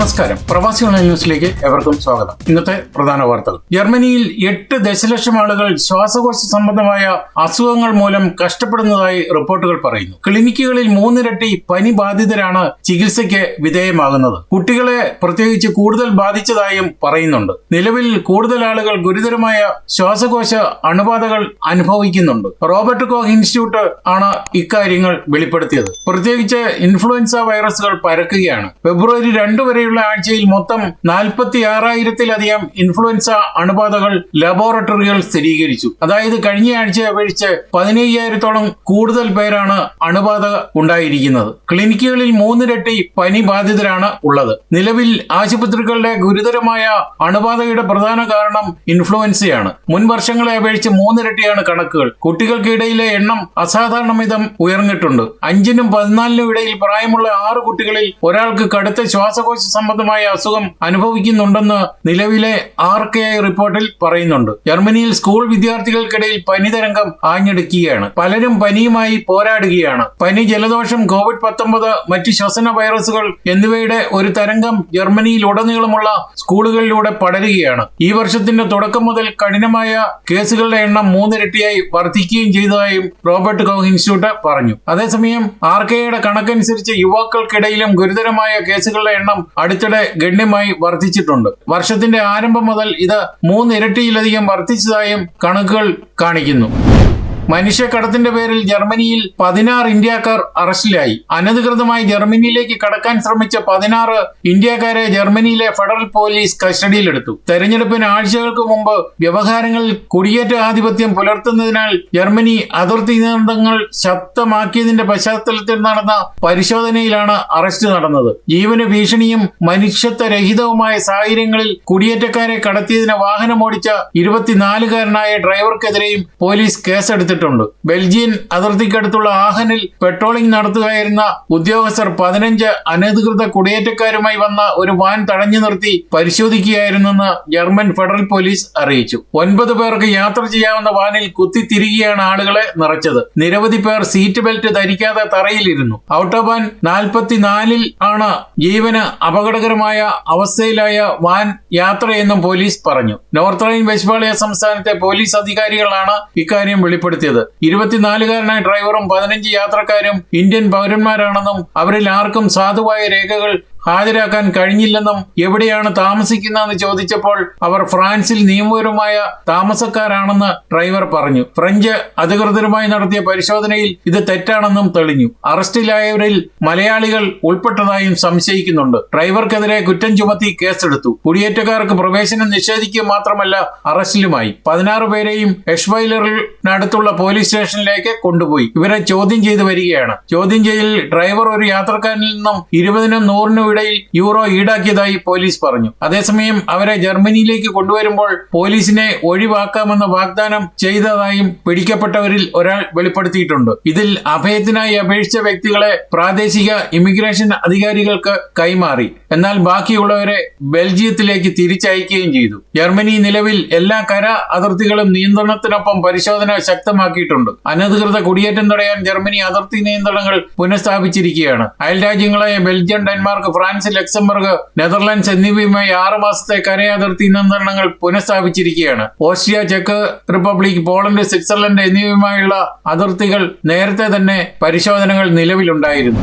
നമസ്കാരം. പ്രവാസി ഓൺലൈൻ ന്യൂസിലേക്ക് എവർക്കും സ്വാഗതം. ഇന്നത്തെ പ്രധാന വാർത്തകൾ. ജർമ്മനിയിൽ എട്ട് ദശലക്ഷം ആളുകൾ ശ്വാസകോശ സംബന്ധമായ അസുഖങ്ങൾ മൂലം കഷ്ടപ്പെടുന്നതായി റിപ്പോർട്ടുകൾ പറയുന്നു. ക്ലിനിക്കുകളിൽ മൂന്നിരട്ടി പനി ബാധിതരാണ് ചികിത്സയ്ക്ക് വിധേയമാകുന്നത്. കുട്ടികളെ പ്രത്യേകിച്ച് കൂടുതൽ ബാധിച്ചതായും പറയുന്നുണ്ട്. നിലവിൽ കൂടുതൽ ആളുകൾ ഗുരുതരമായ ശ്വാസകോശ അണുബാധകൾ അനുഭവിക്കുന്നുണ്ട്. റോബർട്ട് കോഹ് ഇൻസ്റ്റിറ്റ്യൂട്ട് ആണ് ഇക്കാര്യങ്ങൾ വെളിപ്പെടുത്തിയത്. പ്രത്യേകിച്ച് ഇൻഫ്ലുവൻസ വൈറസുകൾ പരക്കുകയാണ്. ഫെബ്രുവരി രണ്ടു വരെയുള്ള ആഴ്ചയിൽ മൊത്തം നാൽപ്പത്തി ആറായിരത്തിലധികം ഇൻഫ്ലുവൻസ അണുബാധകൾ ലബോറട്ടറികൾ സ്ഥിരീകരിച്ചു. അതായത് കഴിഞ്ഞ ആഴ്ചയെ അപേക്ഷിച്ച് പതിനയ്യായിരത്തോളം കൂടുതൽ പേരാണ് അണുബാധ ഉണ്ടായിരിക്കുന്നത്. ക്ലിനിക്കുകളിൽ മൂന്നിരട്ടി പനി ബാധിതരാണ് ഉള്ളത്. നിലവിൽ ആശുപത്രികളുടെ ഗുരുതരമായ അണുബാധയുടെ പ്രധാന കാരണം ഇൻഫ്ലുവൻസയാണ് മുൻ വർഷങ്ങളെ അപേക്ഷിച്ച് മൂന്നിരട്ടിയാണ് കണക്കുകൾ. കുട്ടികൾക്കിടയിലെ എണ്ണം അസാധാരണമിതം ഉയർന്നിട്ടുണ്ട്. അഞ്ചിനും പതിനാലിനും ഇടയിൽ പ്രായമുള്ള ആറ് കുട്ടികളിൽ ഒരാൾക്ക് കടുത്ത ശ്വാസകോശ സംബന്ധമായ അസുഖം അനുഭവിക്കുന്നുണ്ടെന്ന് നിലവിലെ ആർ കെ ഐ റിപ്പോർട്ടിൽ പറയുന്നുണ്ട്. ജർമ്മനിയിൽ സ്കൂൾ വിദ്യാർത്ഥികൾക്കിടയിൽ പനി തരംഗം ആഞ്ഞെടുക്കുകയാണ്. പലരും പനിയുമായി പോരാടുകയാണ്. പനി ജലദോഷം കോവിഡ് പത്തൊമ്പത് മറ്റ് ശ്വസന വൈറസുകൾ എന്നിവയുടെ ഒരു തരംഗം ജർമ്മനിയിൽ ഉടനീളമുള്ള സ്കൂളുകളിലൂടെ പടരുകയാണ്. ഈ വർഷത്തിന്റെ തുടക്കം മുതൽ കഠിനമായ കേസുകളുടെ എണ്ണം മൂന്നിരട്ടിയായി വർദ്ധിക്കുകയും ചെയ്തതായും റോബർട്ട് കോഹ് ഇൻസ്റ്റിറ്റ്യൂട്ട് പറഞ്ഞു. അതേസമയം ആർ കെയുടെ കണക്കനുസരിച്ച് യുവാക്കൾക്കിടയിലും ഗുരുതരമായ കേസുകളുടെ എണ്ണം അടുത്തിടെ ഗണ്യമായി വർദ്ധിച്ചിട്ടുണ്ട്. വർഷത്തിന്റെ ആരംഭം മുതൽ ഇത് മൂന്നിരട്ടിയിലധികം വർദ്ധിച്ചതായും കണക്കുകൾ കാണിക്കുന്നു. മനുഷ്യക്കടത്തിന്റെ പേരിൽ ജർമ്മനിയിൽ പതിനാറ് ഇന്ത്യക്കാർ അറസ്റ്റിലായി. അനധികൃതമായി ജർമ്മനിയിലേക്ക് കടക്കാൻ ശ്രമിച്ച പതിനാറ് ഇന്ത്യക്കാരെ ജർമ്മനിയിലെ ഫെഡറൽ പോലീസ് കസ്റ്റഡിയിലെടുത്തു. തെരഞ്ഞെടുപ്പിന് ആഴ്ചകൾക്ക് മുമ്പ് വ്യവഹാരങ്ങളിൽ കുടിയേറ്റ ആധിപത്യം പുലർത്തുന്നതിനാൽ ജർമ്മനി അതിർത്തി നിയന്ത്രണങ്ങൾ ശക്തമാക്കിയതിന്റെ പശ്ചാത്തലത്തിൽ നടന്ന പരിശോധനയിലാണ് അറസ്റ്റ് നടന്നത്. ജീവന ഭീഷണിയും മനുഷ്യത്വരഹിതവുമായ സാഹചര്യങ്ങളിൽ കുടിയേറ്റക്കാരെ കടത്തിയതിന് വാഹനമോടിച്ച ഇരുപത്തിനാലുകാരനായ ഡ്രൈവർക്കെതിരെയും പോലീസ് കേസെടുത്തിട്ടുണ്ട്. ബെൽജിയൻ അതിർത്തിക്കടുത്തുള്ള ആഹനിൽ പെട്രോളിംഗ് നടത്തുകയായിരുന്ന ഉദ്യോഗസ്ഥർ പതിനഞ്ച് അനധികൃത കുടിയേറ്റക്കാരുമായി വന്ന ഒരു വാൻ തടഞ്ഞു നിർത്തി പരിശോധിക്കുകയായിരുന്നെന്ന് ജർമ്മൻ ഫെഡറൽ പോലീസ് അറിയിച്ചു. ഒൻപത് പേർക്ക് യാത്ര ചെയ്യാവുന്ന വാനിൽ കുത്തിത്തിരികെയാണ് ആളുകളെ നിറച്ചത്. നിരവധി പേർ സീറ്റ് ബെൽറ്റ് ധരിക്കാതെ തറയിലിരുന്നു. ഔട്ടോബാൻ നാൽപ്പത്തിനാലിൽ ആണ് ജീവന് അപകടകരമായ അവസ്ഥയിലായ വാൻ യാത്രയെന്നും പോലീസ് പറഞ്ഞു. നോർത്ത് റൈൻ വെസ്റ്റ്ഫാളിയ സംസ്ഥാനത്തെ പോലീസ് അധികാരികളാണ് ഇക്കാര്യം വെളിപ്പെടുത്തിയത് ഇരുപത്തിനാലുകാരനായ ഡ്രൈവറും പതിനഞ്ച് യാത്രക്കാരും ഇന്ത്യൻ പൗരന്മാരാണെന്നും അവരിൽ ആർക്കും സാധുവായ രേഖകൾ ഹാജരാക്കാൻ കഴിഞ്ഞില്ലെന്നും എവിടെയാണ് താമസിക്കുന്നതെന്ന് ചോദിച്ചപ്പോൾ അവർ ഫ്രാൻസിൽ നിയമപരമായ താമസക്കാരാണെന്ന് ഡ്രൈവർ പറഞ്ഞു. ഫ്രഞ്ച് അധികൃതരുമായി നടത്തിയ പരിശോധനയിൽ ഇത് തെറ്റാണെന്നും തെളിഞ്ഞു. അറസ്റ്റിലായവരിൽ മലയാളികൾ ഉൾപ്പെട്ടതായും സംശയിക്കുന്നുണ്ട്. ഡ്രൈവർക്കെതിരെ കുറ്റം ചുമത്തി കേസെടുത്തു. കുടിയേറ്റക്കാർക്ക് പ്രവേശനം നിഷേധിക്കുക മാത്രമല്ല അറസ്റ്റിലുമായി. പതിനാറ് പേരെയും എഷ്വൈലറിനടുത്തുള്ള പോലീസ് സ്റ്റേഷനിലേക്ക് കൊണ്ടുപോയി. ഇവരെ ചോദ്യം ചെയ്തു വരികയാണ്. ചോദ്യം ചെയ്യലിൽ ഡ്രൈവർ ഒരു യാത്രക്കാരനിൽ നിന്നും ഇരുപതിനും നൂറിനും ഇടയിൽ യൂറോ ഈടാക്കിയതായി പോലീസ് പറഞ്ഞു. അതേസമയം അവരെ ജർമ്മനിയിലേക്ക് കൊണ്ടുവരുമ്പോൾ പോലീസിനെ ഒഴിവാക്കാമെന്ന വാഗ്ദാനം ചെയ്തതായും പിടിക്കപ്പെട്ടവരിൽ ഒരാൾ വെളിപ്പെടുത്തിയിട്ടുണ്ട്. ഇതിൽ അഭയത്തിനായി അപേക്ഷിച്ച വ്യക്തികളെ പ്രാദേശിക ഇമിഗ്രേഷൻ അധികാരികൾക്ക് കൈമാറി. എന്നാൽ ബാക്കിയുള്ളവരെ ബെൽജിയത്തിലേക്ക് തിരിച്ചയക്കുകയും ചെയ്തു. ജർമ്മനി നിലവിൽ എല്ലാ കര അതിർത്തികളും നിയന്ത്രണത്തിനൊപ്പം പരിശോധന ശക്തമാക്കിയിട്ടുണ്ട്. അനധികൃത കുടിയേറ്റം തടയാൻ ജർമ്മനി അതിർത്തി നിയന്ത്രണങ്ങൾ പുനഃസ്ഥാപിച്ചിരിക്കുകയാണ്. അയൽ രാജ്യങ്ങളായ Belgium Denmark France Luxembourg Netherlands എന്നിവയുമായി ആറ് മാസത്തെ കര അതിർത്തി നിയന്ത്രണങ്ങൾ പുനഃസ്ഥാപിച്ചിരിക്കുകയാണ്. ഓസ്ട്രിയ ചെക്ക് റിപ്പബ്ലിക് പോളണ്ട് സ്വിറ്റ്സർലൻഡ് എന്നിവയുമായുള്ള അതിർത്തികൾ നേരത്തെ തന്നെ പരിശോധനകൾ നിലവിലുണ്ടായിരുന്നു.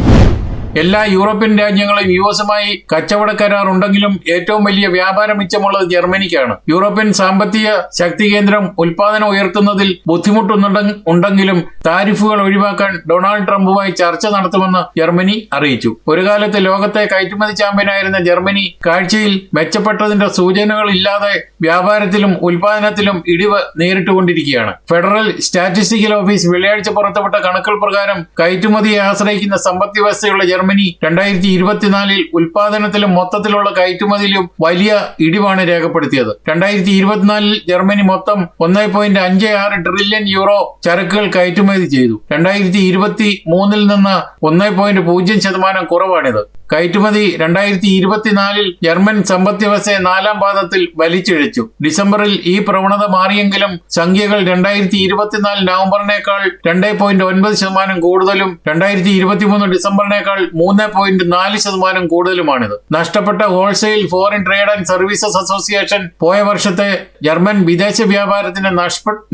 എല്ലാ യൂറോപ്യൻ രാജ്യങ്ങളും യു എസുമായി കച്ചവട കരാർ ഉണ്ടെങ്കിലും ഏറ്റവും വലിയ വ്യാപാര മിച്ചമുള്ളത് ജർമ്മനിക്കാണ്. യൂറോപ്യൻ സാമ്പത്തിക ശക്തി കേന്ദ്രം ഉൽപാദനം ഉയർത്തുന്നതിൽ ബുദ്ധിമുട്ടുണ്ടെങ്കിലും താരിഫുകൾ ഒഴിവാക്കാൻ ഡൊണാൾഡ് ട്രംപുമായി ചർച്ച നടത്തുമെന്ന് ജർമ്മനി അറിയിച്ചു. ഒരു കാലത്ത് ലോകത്തെ കയറ്റുമതി ചാമ്പ്യനായിരുന്ന ജർമ്മനി കാഴ്ചയിൽ മെച്ചപ്പെട്ടതിന്റെ സൂചനകൾ ഇല്ലാതെ വ്യാപാരത്തിലും ഉൽപാദനത്തിലും ഇടിവ് നേരിട്ടുകൊണ്ടിരിക്കുകയാണ്. ഫെഡറൽ സ്റ്റാറ്റിസ്റ്റിക്കൽ ഓഫീസ് വെള്ളിയാഴ്ച പുറത്തുവിട്ട കണക്കുകൾ പ്രകാരം കയറ്റുമതിയെ ആശ്രയിക്കുന്ന സമ്പദ് വ്യവസ്ഥയുള്ള ജർമ്മനി രണ്ടായിരത്തി ഇരുപത്തിനാലിൽ ഉൽപാദനത്തിലും മൊത്തത്തിലുള്ള കയറ്റുമതിയിലും വലിയ ഇടിവാണ് രേഖപ്പെടുത്തിയത്. രണ്ടായിരത്തി ഇരുപത്തിനാലിൽ ജർമ്മനി മൊത്തം ഒന്നേ പോയിന്റ് അഞ്ച് ആറ് ട്രില്യൺ യൂറോ ചരക്കുകൾ കയറ്റുമതി ചെയ്തു. രണ്ടായിരത്തി ഇരുപത്തി മൂന്നിൽ നിന്ന് ഒന്നേ പോയിന്റ് പൂജ്യം ശതമാനം കുറവാണിത്. കയറ്റുമതി രണ്ടായിരത്തി ഇരുപത്തിനാലിൽ ജർമ്മൻ സമ്പദ് വ്യവസ്ഥയെ നാലാം പാദത്തിൽ വലിച്ചിഴച്ചു. ഡിസംബറിൽ ഈ പ്രവണത മാറിയെങ്കിലും സംഖ്യകൾ രണ്ടായിരത്തി ഇരുപത്തിനാല് നവംബറിനേക്കാൾ രണ്ട് പോയിന്റ് ഒൻപത് ശതമാനം കൂടുതലും രണ്ടായിരത്തി ഇരുപത്തിമൂന്ന് ഡിസംബറിനേക്കാൾ മൂന്ന് പോയിന്റ് നാല് ശതമാനം കൂടുതലുമാണിത്. നഷ്ടപ്പെട്ട wholesale foreign trade and services association പോയ വർഷത്തെ ജർമ്മൻ വിദേശ വ്യാപാരത്തിന്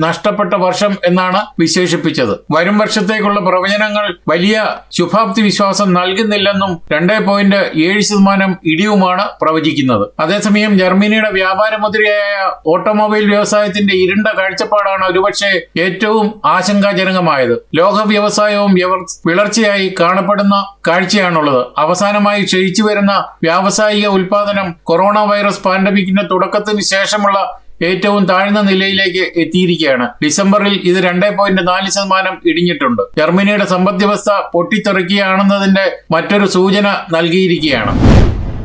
നഷ്ടപ്പെട്ട വർഷം എന്നാണ് വിശേഷിപ്പിച്ചത്. വരും വർഷത്തേക്കുള്ള പ്രവചനങ്ങൾ വലിയ ശുഭാപ്തി വിശ്വാസം നൽകുന്നില്ലെന്നും രണ്ട് പോയിന്റ് ഏഴ് ശതമാനം ഇടിവുമാണ് പ്രവചിക്കുന്നത്. അതേസമയം ജർമ്മനിയുടെ വ്യാപാര മുദ്രയായ ഓട്ടോമൊബൈൽ വ്യവസായത്തിന്റെ ഇരുണ്ട കാഴ്ചപ്പാടാണ് ഒരുപക്ഷെ ഏറ്റവും ആശങ്കാജനകമായത്. ലോക വ്യവസായവും വിളർച്ചയായി കാണപ്പെടുന്ന കാഴ്ചയാണുള്ളത്. അവസാനമായി ക്ഷയിച്ചു വരുന്ന വ്യാവസായിക ഉൽപാദനം കൊറോണ വൈറസ് പാൻഡമിക്കിന്റെ തുടക്കത്തിന് ശേഷമുള്ള ഏറ്റവും താഴ്ന്ന നിലയിലേക്ക് എത്തിയിരിക്കുകയാണ്. ഡിസംബറിൽ ഇത് രണ്ട് പോയിന്റ് നാല് ശതമാനം ഇടിഞ്ഞിട്ടുണ്ട്. ജർമ്മനിയുടെ സമ്പദ്വ്യവസ്ഥ പൊട്ടിത്തെറിക്കുകയാണെന്നതിന്റെ മറ്റൊരു സൂചന നൽകിയിരിക്കുകയാണ്.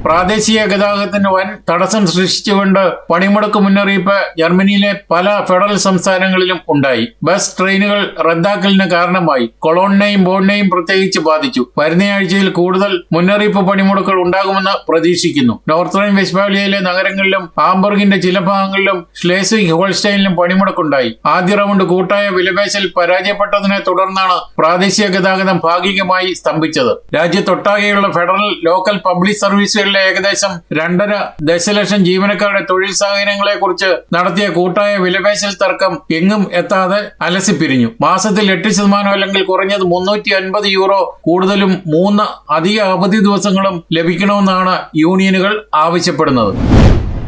പ്രാദേശിക ഗതാഗതത്തിന് വൻ തടസ്സം സൃഷ്ടിച്ചുകൊണ്ട് പണിമുടക്ക് മുന്നറിയിപ്പ് ജർമ്മനിയിലെ പല ഫെഡറൽ സംസ്ഥാനങ്ങളിലും ഉണ്ടായി. ബസ് ട്രെയിനുകൾ റദ്ദാക്കലിന് കാരണമായി. കൊളോണിനെയും ബോണിനെയും പ്രത്യേകിച്ച് ബാധിച്ചു. വരുന്നയാഴ്ചയിൽ കൂടുതൽ മുന്നറിയിപ്പ് പണിമുടക്കുകൾ ഉണ്ടാകുമെന്ന് പ്രതീക്ഷിക്കുന്നു. നോർത്ത് വെസ്റ്റ്ഫാലിയയിലെ നഗരങ്ങളിലും ഹാംബർഗിന്റെ ചില ഭാഗങ്ങളിലും ഷ്ലേസ്വിക് ഹോൾസ്റ്റൈനിലും പണിമുടക്കുണ്ടായി. ആദ്യ റൗണ്ട് കൂട്ടായ വിലപേശൽ പരാജയപ്പെട്ടതിനെ തുടർന്നാണ് പ്രാദേശിക ഗതാഗതം ഭാഗികമായി സ്തംഭിച്ചത്. രാജ്യത്തൊട്ടാകെയുള്ള ഫെഡറൽ ലോക്കൽ പബ്ലിക് സർവീസുകളിലെ ഏകദേശം രണ്ടര ദശലക്ഷം ജീവനക്കാരുടെ തൊഴിൽ സാഹചര്യങ്ങളെ കുറിച്ച് നടത്തിയ കൂട്ടായ വിലപേശൽ തർക്കം എങ്ങും എത്താതെ അലസിപ്പിരിഞ്ഞു മാസത്തിൽ എട്ട് ശതമാനം അല്ലെങ്കിൽ കുറഞ്ഞത് മുന്നൂറ്റി അൻപത് യൂറോ കൂടുതലും മൂന്ന് അധിക അവധി ദിവസങ്ങളും ലഭിക്കണമെന്നാണ് യൂണിയനുകൾ ആവശ്യപ്പെടുന്നത്.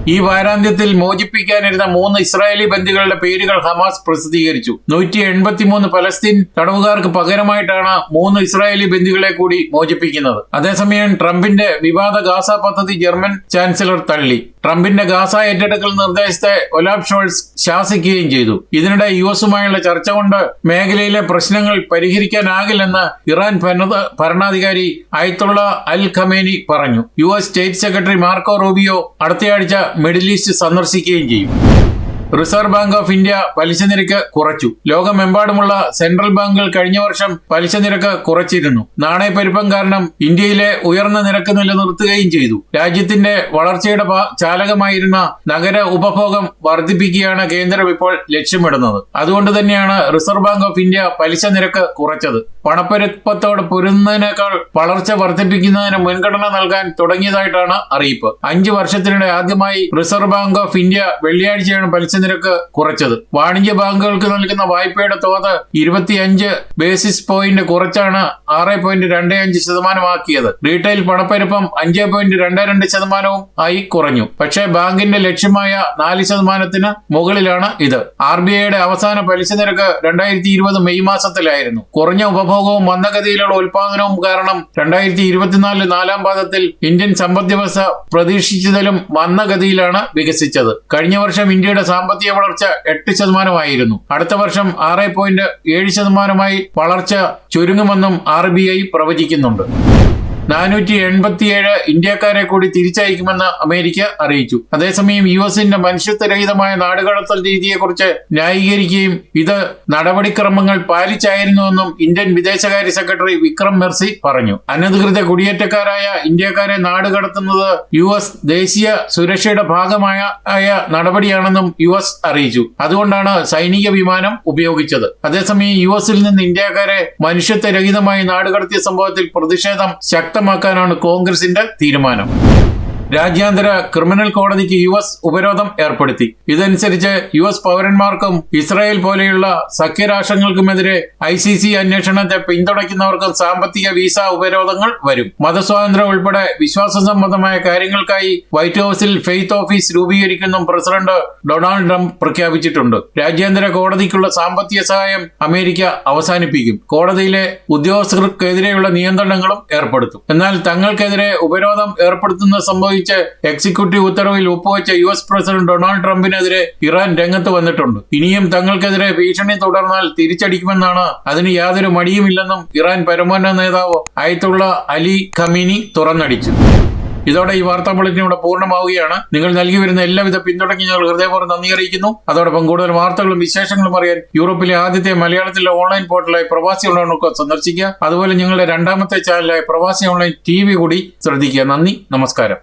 ഈ വാരാന്ത്യത്തിൽ മോചിപ്പിക്കാനിരുന്ന മൂന്ന് ഇസ്രായേലി ബന്ദികളുടെ പേരുകൾ ഹമാസ് പ്രസിദ്ധീകരിച്ചു. നൂറ്റി എൺപത്തിമൂന്ന് പലസ്തീൻ തടവുകാർക്ക് പകരമായിട്ടാണ് മൂന്ന് ഇസ്രായേലി ബന്ദികളെ കൂടി മോചിപ്പിക്കുന്നത്. അതേസമയം ട്രംപിന്റെ വിവാദ ഗാസ പദ്ധതി ജർമ്മൻ ചാൻസലർ തള്ളി. ട്രംപിന്റെ ഗാസ ഏറ്റെടുക്കൽ നിർദ്ദേശത്തെ ഒലാബ് ഷോൾസ് ശാസിക്കുകയും ചെയ്തു. ഇതിനിടെ യു എസുമായുള്ള ചർച്ച കൊണ്ട് മേഖലയിലെ പ്രശ്നങ്ങൾ പരിഹരിക്കാനാകില്ലെന്ന് ഇറാൻ ഭരണാധികാരി അയത്തുള്ള അൽ ഖമേനി പറഞ്ഞു. U S state secretary Marco Rubio അടുത്തയാഴ്ച മിഡിൽ ഈസ്റ്റ് സന്ദർശിക്കുകയും ചെയ്യും. റിസർവ് ബാങ്ക് ഓഫ് ഇന്ത്യ പലിശ നിരക്ക് കുറച്ചു. ലോകമെമ്പാടുമുള്ള സെൻട്രൽ ബാങ്കുകൾ കഴിഞ്ഞ വർഷം പലിശ നിരക്ക് കുറച്ചിരുന്നു. നാണയപ്പെരുപ്പം കാരണം ഇന്ത്യയിലെ ഉയർന്ന നിരക്ക് നിലനിർത്തുകയും ചെയ്തു. രാജ്യത്തിന്റെ വളർച്ചയുടെ ചാലകമായിരുന്ന നഗര ഉപഭോഗം വർദ്ധിപ്പിക്കുകയാണ് കേന്ദ്രം ഇപ്പോൾ ലക്ഷ്യമിടുന്നത്. അതുകൊണ്ട് തന്നെയാണ് റിസർവ് ബാങ്ക് ഓഫ് ഇന്ത്യ പലിശ നിരക്ക് കുറച്ചത്. പണപ്പെരുപ്പത്തോട് പൊരുന്നതിനേക്കാൾ വളർച്ച വർദ്ധിപ്പിക്കുന്നതിന് മുൻഗണന നൽകാൻ തുടങ്ങിയതായിട്ടാണ് അറിയിപ്പ്. അഞ്ചു വർഷത്തിനിടെ ആദ്യമായി റിസർവ് ബാങ്ക് ഓഫ് ഇന്ത്യ വെള്ളിയാഴ്ചയാണ് പലിശ നിരക്ക് കുറച്ചത്. വാണിജ്യ ബാങ്കുകൾക്ക് നൽകുന്ന വായ്പയുടെ തോത് ഇരുപത്തിയഞ്ച് ബേസിസ് പോയിന്റ് കുറച്ചാണ് ആറ് പോയിന്റ് രണ്ട് അഞ്ച് ശതമാനമാക്കിയത്. റീറ്റെയിൽ പണപ്പെരുപ്പം അഞ്ച് പോയിന്റ് രണ്ട് രണ്ട് ശതമാനവും ആയി കുറഞ്ഞു. പക്ഷേ ബാങ്കിന്റെ ലക്ഷ്യമായ നാല് ശതമാനത്തിന് മുകളിലാണ് ഇത്. ആർ ബി ഐയുടെ അവസാന പലിശ നിരക്ക് രണ്ടായിരത്തി ഇരുപത് മെയ് മാസത്തിലായിരുന്നു. കുറഞ്ഞ ഉപഭോഗവും മന്ദഗതിയിലുള്ള ഉൽപാദനവും കാരണം രണ്ടായിരത്തി ഇരുപത്തിനാലിൽ നാലാം പാദത്തിൽ ഇന്ത്യൻ സമ്പദ് വ്യവസ്ഥ പ്രതീക്ഷിച്ചതിലും മന്ദഗതിയിലാണ് വികസിച്ചത്. കഴിഞ്ഞ വർഷം ഇന്ത്യയുടെ സാമ്പത്തിക വളർച്ച എട്ട് ശതമാനമായിരുന്നു. അടുത്ത വർഷം ആറ് പോയിന്റ് ഏഴ് ശതമാനമായി വളർച്ച ചുരുങ്ങുമെന്നും ആർ ബി ഐ പ്രവചിക്കുന്നുണ്ട്. നാനൂറ്റി എൺപത്തിയേഴ് ഇന്ത്യക്കാരെ കൂടി തിരിച്ചയക്കുമെന്ന് അമേരിക്ക അറിയിച്ചു. അതേസമയം യു എസിന്റെ മനുഷ്യത്വരഹിതമായ നാടുകടത്തൽ രീതിയെക്കുറിച്ച് ന്യായീകരിക്കുകയും ഇത് നടപടിക്രമങ്ങൾ പാലിച്ചായിരുന്നുവെന്നും ഇന്ത്യൻ വിദേശകാര്യ സെക്രട്ടറി വിക്രം മെർസി പറഞ്ഞു. അനധികൃത കുടിയേറ്റക്കാരായ ഇന്ത്യക്കാരെ നാടുകടത്തുന്നത് യു എസ് ദേശീയ സുരക്ഷയുടെ ഭാഗമായ നടപടിയാണെന്നും യു എസ് അറിയിച്ചു. അതുകൊണ്ടാണ് സൈനിക വിമാനം ഉപയോഗിച്ചത്. അതേസമയം യു എസിൽ നിന്ന് ഇന്ത്യക്കാരെ മനുഷ്യത്വരഹിതമായി നാടുകടത്തിയ സംഭവത്തിൽ പ്രതിഷേധം ശക്തമാക്കാനാണ് കോൺഗ്രസിന്റെ തീരുമാനം. രാജ്യാന്തര ക്രിമിനൽ കോടതിക്ക് യു എസ് ഉപരോധം ഏർപ്പെടുത്തി. ഇതനുസരിച്ച് യു എസ് പൗരന്മാർക്കും ഇസ്രായേൽ പോലെയുള്ള സഖ്യരാഷ്ട്രങ്ങൾക്കുമെതിരെ ഐ സി സി അന്വേഷണത്തെ പിന്തുണയ്ക്കുന്നവർക്കും സാമ്പത്തിക വിസ ഉപരോധങ്ങൾ വരും. മതസ്വാതന്ത്ര്യം ഉൾപ്പെടെ വിശ്വാസ സംബന്ധമായ കാര്യങ്ങൾക്കായി വൈറ്റ് ഹൌസിൽ ഫെയ്ത്ത് ഓഫീസ് രൂപീകരിക്കുന്ന പ്രസിഡന്റ് ഡൊണാൾഡ് ട്രംപ് പ്രഖ്യാപിച്ചിട്ടുണ്ട്. രാജ്യാന്തര കോടതിക്കുള്ള സാമ്പത്തിക സഹായം അമേരിക്ക അവസാനിപ്പിക്കും. കോടതിയിലെ ഉദ്യോഗസ്ഥർക്കെതിരെയുള്ള നിയന്ത്രണങ്ങളും ഏർപ്പെടുത്തും. എന്നാൽ തങ്ങൾക്കെതിരെ ഉപരോധം ഏർപ്പെടുത്തുന്നത് സംബന്ധിച്ച് എക്സിക്യൂട്ടീവ് ഉത്തരവിൽ ഒപ്പുവെച്ച യു എസ് പ്രസിഡന്റ് ഡൊണാൾഡ് ട്രംപിനെതിരെ ഇറാൻ രംഗത്ത് വന്നിട്ടുണ്ട്. ഇനിയും തങ്ങൾക്കെതിരെ ഭീഷണി തുടർന്നാൽ തിരിച്ചടിക്കുമെന്നാണ് അതിന് യാതൊരു മടിയുമില്ലെന്നും ഇറാൻ പരമോന്നത നേതാവ് അയത്തുള്ള അലി ഖമീനി തുറന്നടിച്ചു. ഇതോടെ ഈ വാർത്താ ബുള്ളറ്റിൻ ഇവിടെ പൂർണമാവുകയാണ്. നിങ്ങൾ നൽകി വരുന്ന എല്ലാവിധ പിന്തുണയ്ക്ക് ഞങ്ങൾ ഹൃദയപൂർവം നന്ദി അറിയിക്കുന്നു. അതോടൊപ്പം കൂടുതൽ വാർത്തകളും വിശേഷങ്ങളും അറിയാൻ യൂറോപ്പിലെ ആദ്യത്തെ മലയാളത്തിലെ ഓൺലൈൻ പോർട്ടലായ പ്രവാസി ഓൺലൈനൊക്കെ സന്ദർശിക്കുക. അതുപോലെ ഞങ്ങളുടെ രണ്ടാമത്തെ ചാനലായ പ്രവാസി ഓൺലൈൻ ടി കൂടി ശ്രദ്ധിക്കുക. നന്ദി നമസ്കാരം.